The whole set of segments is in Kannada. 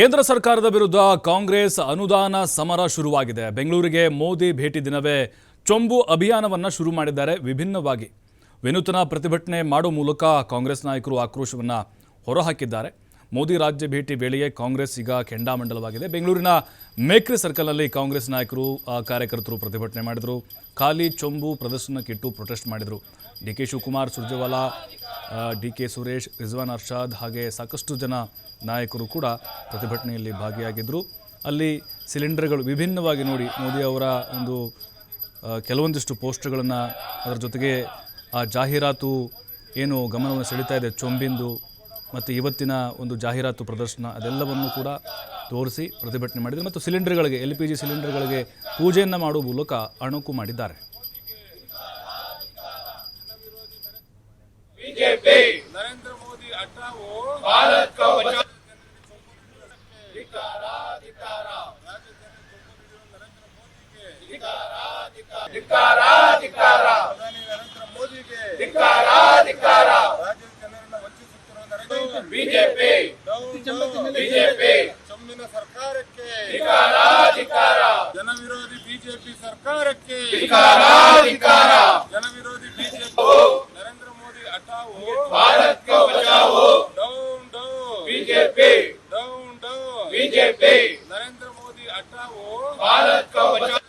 ಕೇಂದ್ರ ಸರ್ಕಾರದ ವಿರುದ್ಧ ಕಾಂಗ್ರೆಸ್ ಅನುದಾನ ಸಮರ ಶುರುವಾಗಿದೆ. ಬೆಂಗಳೂರಿಗೆ ಮೋದಿ ಭೇಟಿ ದಿನವೇ ಚೊಂಬು ಅಭಿಯಾನವನ್ನು ಶುರು ಮಾಡಿದ್ದಾರೆ ವಿಭಿನ್ನವಾಗಿ. ವಿನೂತನ ಪ್ರತಿಭಟನೆ ಮಾಡುವ ಮೂಲಕ ಕಾಂಗ್ರೆಸ್ ನಾಯಕರು ಆಕ್ರೋಶವನ್ನು ಹೊರಹಾಕಿದ್ದಾರೆ. ಮೋದಿ ರಾಜ್ಯ ಭೇಟಿ ವೇಳೆಯೇ ಕಾಂಗ್ರೆಸ್ ಈಗ ಕೆಂಡಾಮಂಡಲವಾಗಿದೆ. ಬೆಂಗಳೂರಿನ ಮೇಕ್ರಿ ಸರ್ಕಲ್ನಲ್ಲಿ ಕಾಂಗ್ರೆಸ್ ನಾಯಕರು ಕಾರ್ಯಕರ್ತರು ಪ್ರತಿಭಟನೆ ಮಾಡಿದರು. ಖಾಲಿ ಚೊಂಬು ಪ್ರದರ್ಶನಕ್ಕಿಟ್ಟು ಪ್ರೊಟೆಸ್ಟ್ ಮಾಡಿದರು. D K Shivakumar, Surjewala D K Suresh, Rizwan Arshad ಹಾಗೆ ಸಾಕಷ್ಟು ಜನ ನಾಯಕರು ಕೂಡ ಪ್ರತಿಭಟನೆಯಲ್ಲಿ ಭಾಗಿಯಾಗಿದ್ದರು ಅಲ್ಲಿ ಸಿಲಿಂಡರ್ಗಳು ವಿಭಿನ್ನವಾಗಿ ನೋಡಿ ಮೋದಿ ಅವರ ಒಂದು ಕೆಲವೊಂದಿಷ್ಟು ಪೋಸ್ಟರ್ಗಳನ್ನು ಅದರ ಜೊತೆಗೆ ಆ ಜಾಹೀರಾತು ಏನು ಗಮನವನ್ನು ಸೆಳಿತಾ ಇದೆ, ಚೊಂಬಿಂದು ಮತ್ತು ಇವತ್ತಿನ ಒಂದು ಜಾಹೀರಾತು ಪ್ರದರ್ಶನ ಅದೆಲ್ಲವನ್ನು ಕೂಡ ತೋರಿಸಿ ಪ್ರತಿಭಟನೆ ಮಾಡಿದರು. ಮತ್ತು ಸಿಲಿಂಡರ್ಗಳಿಗೆ ಎಲ್ ಪಿ ಜಿ ಸಿಲಿಂಡರ್ಗಳಿಗೆ ಪೂಜೆಯನ್ನು ಮಾಡುವ ಮೂಲಕ ಅಣುಕು ಮಾಡಿದ್ದಾರೆ. ನರೇಂದ್ರ ಮೋದಿ ಪ್ರಧಾನಿ ನರೇಂದ್ರ ಮೋದಿಗೆ ಬಿಜೆಪಿ. ಬಿಜೆಪಿ. ಚೊಮ್ಮಿನ ಸರ್ಕಾರಕ್ಕೆ. ಜನ ವಿರೋಧಿ ಬಿಜೆಪಿ ಸರ್ಕಾರಕ್ಕೆ. ಜನ ವಿರೋಧಿ ಬಿಜೆಪಿ. ನರೇಂದ್ರ ಮೋದಿ ಹಟಾವೋ ಭಾರತ್ ಕೋ Bachao. Down down. BJP. Down down. BJP. Narendra Modi ಹಟಾವೋ Bharat ಕೋ ಬಚಾವೋ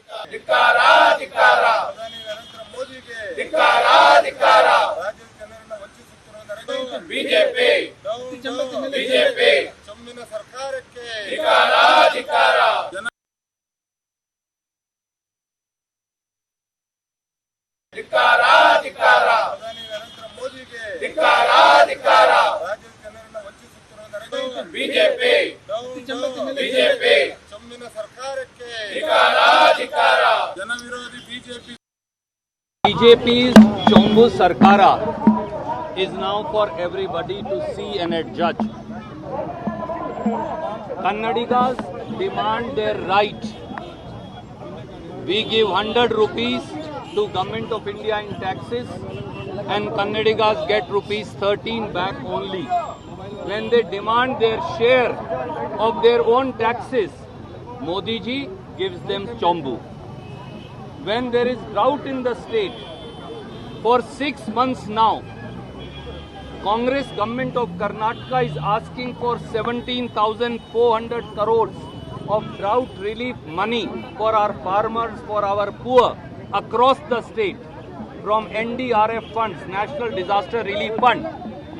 ಪ್ರಧಾನಿ ಬಿಜೆಪಿ. ಬಿಜೆಪಿ. ಚೊಮ್ಮಿನ ಸರ್ಕಾರಕ್ಕೆ ಜನ ಪ್ರಧಾನಿ ನರೇಂದ್ರ ಮೋದಿಗೆ ರಾಜ್ಯದ ಜನರನ್ನ ವಂಚಿಸುತ್ತಿರುವ ನರೇಂದ್ರ ಬಿಜೆಪಿ. ಬಿಜೆಪಿ. ಚೊಮ್ಮಿನ ಸರ್ಕಾರಕ್ಕೆ ಜನ ವಿರೋಧಿ BJP BJP's Chombu Sarkara is now for everybody to see and judge. Kannadigas demand their right. We give 100 rupees to Government of India in taxes and Kannadigas get rupees 13 back only. When they demand their share of their own taxes, Modi ji gives them Chombu when there is drought in the state for six months now congress government of karnataka is asking for 17400 crores of drought relief money for our farmers for our poor across the state from ndrf funds national disaster relief fund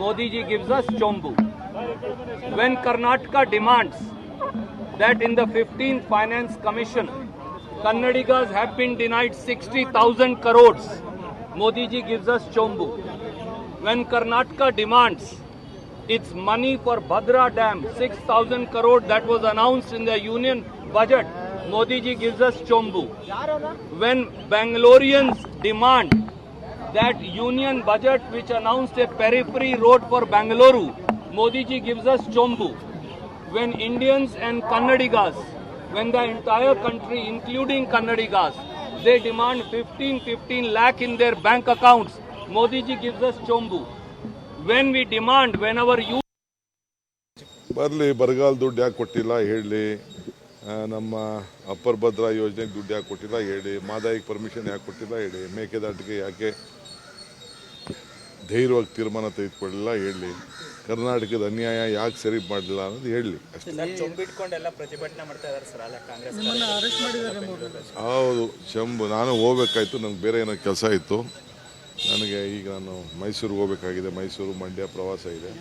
modi ji gives us chombu when karnataka demands that in the 15th finance commission Kannadigas have been denied 60,000 crores. Modi ji gives us Chombu. When Karnataka demands its money for Bhadra Dam, 6,000 crore that was announced in the union budget, Modi ji gives us Chombu. When Bangaloreans demand that union budget which announced a periphery road for Bangalore, Modi ji gives us Chombu when Indians and Kannadigas, when the entire country, including Kannadigas, they demand 15 15 lakh in their bank accounts, Modi ji gives us chombu. When we demand, whenever you ಬರಲಿ ಬರಗಾಲ ದುಡ್ಡು ಯಾಕೆ ಕೊಟ್ಟಿಲ್ಲ ಹೇಳಿ. ನಮ್ಮ ಅಪ್ಪರ್ ಭದ್ರಾ ಯೋಜನೆಗೆ ದುಡ್ಡು ಯಾಕೆ ಕೊಟ್ಟಿಲ್ಲ ಹೇಳಿ. ಮಾದಾಯಿಗೆ ಪರ್ಮಿಷನ್ ಯಾಕೆ ಕೊಟ್ಟಿಲ್ಲ ಹೇಳಿ. ಮೇಕೆದಾಟಿಗೆ ಯಾಕೆ ಧೈರ್ಯವಾಗಿ ತೀರ್ಮಾನ ತೆಗೆದುಕೊಳ್ಳಿಲ್ಲ ಹೇಳಿ. ಕರ್ನಾಟಕದ ಅನ್ಯಾಯ ಯಾಕೆ ಸರಿ ಮಾಡಲಿಲ್ಲ ಅನ್ನೋದು ಹೇಳಿ. ಅಷ್ಟೇ. ಸರ್ ಚೊಂಬಿಟ್ಕೊಂಡೆಲ್ಲ ಪ್ರತಿಭಟನೆ ಮಾಡ್ತಾ ಇದಾರೆ ಸರ್ ಅಲ್ಲ ಕಾಂಗ್ರೆಸ್ ಹೌದು ಶಂಭು ನಾನು ಹೋಗ್ಬೇಕಾಯ್ತು ನನಗೆ ಬೇರೆ ಏನೋ ಕೆಲಸ ಇತ್ತು. ನನಗೆ ಈಗ ನಾನು ಮೈಸೂರಿಗೆ ಹೋಗಬೇಕಾಗಿದೆ. ಮೈಸೂರು ಮಂಡ್ಯ ಪ್ರವಾಸ ಇದೆ.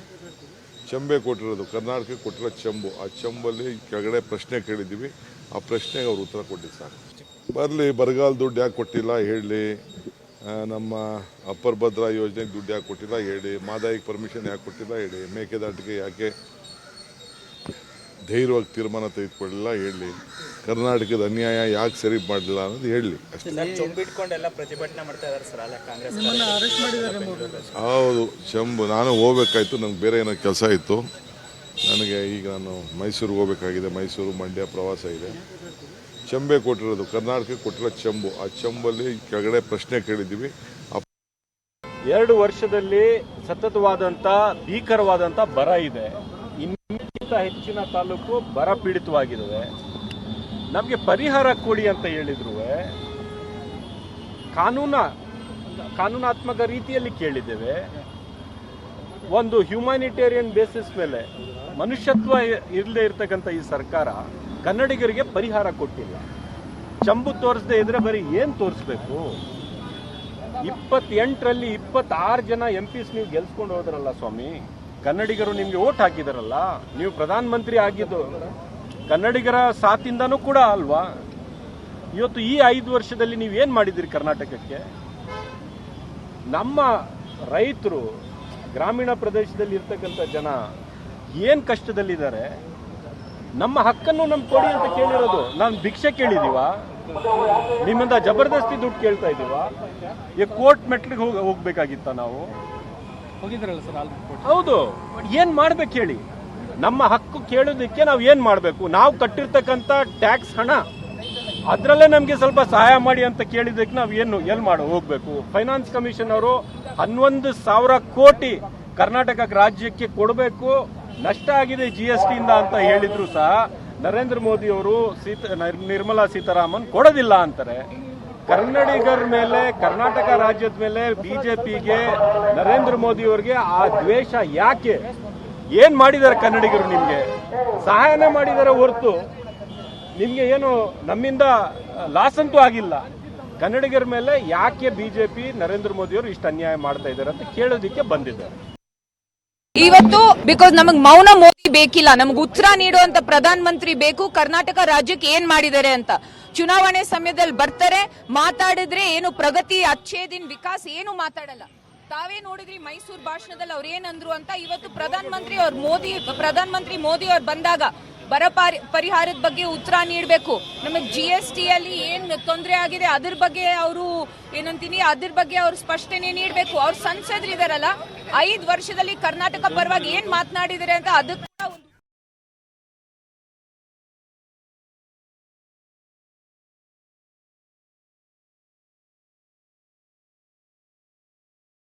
ಚಂಬೆ ಕೊಟ್ಟಿರೋದು ಕರ್ನಾಟಕಕ್ಕೆ ಕೊಟ್ಟಿರೋ ಚಂಬು. ಆ ಚಂಬಲ್ಲಿ ಕೆಳಗಡೆ ಪ್ರಶ್ನೆ ಕೇಳಿದ್ದೀವಿ. ಆ ಪ್ರಶ್ನೆಗೆ ಅವ್ರು ಉತ್ತರ ಕೊಟ್ಟಿದ್ದು ಸಾಕು ಬರಲಿ, ಬರಗಾಲ ದುಡ್ಡು ಯಾಕೆ ಕೊಟ್ಟಿಲ್ಲ ಹೇಳಿ. ನಮ್ಮ ಅಪ್ಪರ್ ಭದ್ರಾ ಯೋಜನೆಗೆ ದುಡ್ಡು ಯಾಕೆ ಕೊಟ್ಟಿಲ್ಲ ಹೇಳಿ. ಮಾದಾಯಿಗೆ ಪರ್ಮಿಷನ್ ಯಾಕೆ ಕೊಟ್ಟಿಲ್ಲ ಹೇಳಿ. ಮೇಕೆದಾಟಿಗೆ ಯಾಕೆ ಧೈರ್ಯವಾಗಿ ತೀರ್ಮಾನ ತೆಗೆದುಕೊಳ್ಳಿಲ್ಲ ಹೇಳಿ. ಕರ್ನಾಟಕದ ಅನ್ಯಾಯ ಯಾಕೆ ಸರಿ ಮಾಡಲಿಲ್ಲ ಅನ್ನೋದು ಹೇಳಿ. ಅಷ್ಟೇ. ಸರ್ ಚೊಂಬಿಟ್ಕೊಂಡೆಲ್ಲ ಪ್ರತಿಭಟನೆ ಮಾಡ್ತಾ ಇದಾರೆ ಸರ್ ಅಲ್ಲ ಕಾಂಗ್ರೆಸ್ ಹೌದು ಚಂಬು ನಾನು ಹೋಗ್ಬೇಕಾಯ್ತು ನನಗೆ ಬೇರೆ ಏನೋ ಕೆಲಸ ಇತ್ತು. ನನಗೆ ಈಗ ನಾನು ಮೈಸೂರಿಗೆ ಹೋಗ್ಬೇಕಾಗಿದೆ ಮೈಸೂರು ಮಂಡ್ಯ ಪ್ರವಾಸ ಇದೆ. ಚಂಬೆ ಕೊಟ್ಟಿರೋದು ಕರ್ನಾಟಕಕ್ಕೆ ಕೊಟ್ಟಿರೋ ಚಂಬು ಆ ಚಂಬಲ್ಲಿ ಕೆಳಗಡೆ ಪ್ರಶ್ನೆ ಕೇಳಿದ್ದೀವಿ. ಎರಡು ವರ್ಷದಲ್ಲಿ ಸತತವಾದಂಥ ಭೀಕರವಾದಂಥ ಬರ ಇದೆ. ಇನ್ನಕ್ಕಿಂತ ಹೆಚ್ಚಿನ ತಾಲೂಕು ಬರ ಪೀಡಿತವಾಗಿದ್ದಾವೆ ನಮಗೆ ಪರಿಹಾರ ಕೊಡಿ ಅಂತ ಹೇಳಿದ್ರು ಕಾನೂನ, ಕಾನೂನಾತ್ಮಕ ರೀತಿಯಲ್ಲಿ ಕೇಳಿದ್ದೇವೆ. ಒಂದು ಹ್ಯುಮ್ಯಾನಿಟೇರಿಯನ್ ಬೇಸಿಸ್ ಮೇಲೆ ಮನುಷ್ಯತ್ವ ಇರದೇ ಇರತಕ್ಕಂಥ ಈ ಸರ್ಕಾರ ಕನ್ನಡಿಗರಿಗೆ ಪರಿಹಾರ ಕೊಟ್ಟಿಲ್ಲ. ಚಂಬು ತೋರಿಸದೆ ಇದ್ರೆ ಬರೀ ಏನು ತೋರಿಸ್ಬೇಕು? ಇಪ್ಪತ್ತೆಂಟರಲ್ಲಿ ಇಪ್ಪತ್ತಾರು ಜನ ಎಂ ಪಿಸ್ ನೀವು ಗೆಲ್ಸ್ಕೊಂಡು ಹೋದ್ರಲ್ಲ ಸ್ವಾಮಿ? ಕನ್ನಡಿಗರು ನಿಮಗೆ ಓಟ್ ಹಾಕಿದಾರಲ್ಲ? ನೀವು ಪ್ರಧಾನಮಂತ್ರಿ ಆಗಿದ್ದು ಕನ್ನಡಿಗರ ಸಾತಿಂದನೂ ಕೂಡ ಅಲ್ವಾ? ಇವತ್ತು ಈ ಐದು ವರ್ಷದಲ್ಲಿ ನೀವು ಏನು ಮಾಡಿದಿರಿ ಕರ್ನಾಟಕಕ್ಕೆ? ನಮ್ಮ ರೈತರು ಗ್ರಾಮೀಣ ಪ್ರದೇಶದಲ್ಲಿ ಇರ್ತಕ್ಕಂಥ ಜನ ಏನು ಕಷ್ಟದಲ್ಲಿದ್ದಾರೆ? ನಮ್ಮ ಹಕ್ಕನ್ನು ನಮ್ಗೆ ಕೊಡಿ ಅಂತ ಕೇಳಿರೋದು. ನಾನು ಭಿಕ್ಷೆ ಕೇಳಿದೀವ. ನಿಮ್ಮಿಂದ ಜಬರ್ದಸ್ತಿ ದುಡ್ಡು ಕೇಳ್ತಾ ಇದೀವ. ಈ ಕೋರ್ಟ್ ಮೆಟ್ಲಿಗೆ ಹೋಗಿ ಹೋಗ್ಬೇಕಾಗಿತ್ತ ನಾವು? ಹೋಗಿದ್ರಲ್ಲ ಸರ್ ಹೌದು. ಏನು ಮಾಡ್ಬೇಕು ಹೇಳಿ? ನಮ್ಮ ಹಕ್ಕು ಕೇಳೋದಕ್ಕೆ ನಾವು ಏನ್ ಮಾಡಬೇಕು? ನಾವು ಕಟ್ಟಿರ್ತಕ್ಕಂಥ ಟ್ಯಾಕ್ಸ್ ಹಣ ಅದರಲ್ಲೇ ನಮಗೆ ಸ್ವಲ್ಪ ಸಹಾಯ ಮಾಡಿ ಅಂತ ಕೇಳಿದಕ್ಕೆ ನಾವು ಏನು ಎಲ್ಲಿ ಮಾಡೋ ಹೋಗ್ಬೇಕು? ಫೈನಾನ್ಸ್ ಕಮಿಷನ್ ಅವರು ಹನ್ನೊಂದು ಸಾವಿರ ಕೋಟಿ ಕರ್ನಾಟಕ ರಾಜ್ಯಕ್ಕೆ ಕೊಡಬೇಕು. ನಷ್ಟ ಆಗಿದೆ ಜಿ ಎಸ್ ಟಿಯಿಂದ ಅಂತ ಹೇಳಿದ್ರು ಸಹ ನರೇಂದ್ರ ಮೋದಿ ಅವರು ಸೀತ, ನಿರ್- ನಿರ್ಮಲಾ ಸೀತಾರಾಮನ್ ಕೊಡೋದಿಲ್ಲ ಅಂತಾರೆ. ಕನ್ನಡಿಗರ ಮೇಲೆ, ಕರ್ನಾಟಕ ರಾಜ್ಯದ ಮೇಲೆ ಬಿಜೆಪಿಗೆ ನರೇಂದ್ರ ಮೋದಿ ಅವರಿಗೆ ಆ ದ್ವೇಷ ಯಾಕೆ? ಏನ್ ಮಾಡಿದ್ದಾರೆ ಕನ್ನಡಿಗರು ನಿಮ್ಗೆ? ಸಹಾಯನೇ ಮಾಡಿದಾರೆ ಹೊರತು ನಿಮ್ಗೆ ಏನು ನಮ್ಮಿಂದ ಲಾಸ್ ಅಂತೂ ಆಗಿಲ್ಲ. ಕನ್ನಡಿಗರ ಮೇಲೆ ಯಾಕೆ ಬಿಜೆಪಿ, ನರೇಂದ್ರ ಮೋದಿ ಅವರು ಇಷ್ಟು ಅನ್ಯಾಯ ಮಾಡ್ತಾ ಇದ್ದಾರೆ ಅಂತ ಕೇಳೋದಿಕ್ಕೆ ಬಂದಿದ್ದಾರೆ. ಇವತ್ತು ಬಿಕಾಸ್ ನಮಗ್ ಮೌನ ಮೋದಿ ಬೇಕಿಲ್ಲ, ನಮಗ್ ಉತ್ತರ ನೀಡುವಂತ ಪ್ರಧಾನ ಮಂತ್ರಿ ಬೇಕು, ಕರ್ನಾಟಕ ರಾಜ್ಯಕ್ಕೆ ಏನ್ ಮಾಡಿದ್ದಾರೆ ಅಂತ. ಚುನಾವಣೆ ಸಮಯದಲ್ಲಿ ಬರ್ತಾರೆ, ಮಾತಾಡಿದ್ರೆ ಏನು ಪ್ರಗತಿ, ಅಚ್ಛೇದಿನ್ ವಿಕಾಸ್ ಏನು ಮಾತಾಡಲ್ಲ. ತಾವೇ ನೋಡಿದ್ರಿ ಮೈಸೂರು ಭಾಷಣದಲ್ಲಿ ಅವ್ರು ಏನಂದ್ರು ಅಂತ ಇವತ್ತು ಪ್ರಧಾನ ಮಂತ್ರಿ ಅವ್ರ ಮೋದಿ ಪ್ರಧಾನ ಮಂತ್ರಿ ಮೋದಿ ಅವ್ರು ಬಂದಾಗ ಬರ ಪಾರಿ- ಪರಿಹಾರದ ಬಗ್ಗೆ ಉತ್ತರ ನೀಡಬೇಕು. ನಮಗೆ ಜಿ ಎಸ್ ಟಿ ಅಲ್ಲಿ ಏನ್ ತೊಂದರೆ ಆಗಿದೆ ಅದ್ರ ಬಗ್ಗೆ ಅವರು ಏನಂತೀನಿ ಅದ್ರ ಬಗ್ಗೆ ಅವರು ಸ್ಪಷ್ಟನೆ ನೀಡಬೇಕು. ಅವ್ರು ಸಂಸದರಿದಾರಲ್ಲ ಐದು ವರ್ಷದಲ್ಲಿ ಕರ್ನಾಟಕ ಪರವಾಗಿ ಏನ್ ಮಾತನಾಡಿದರೆ ಅಂತ ಅದಕ್ಕೆ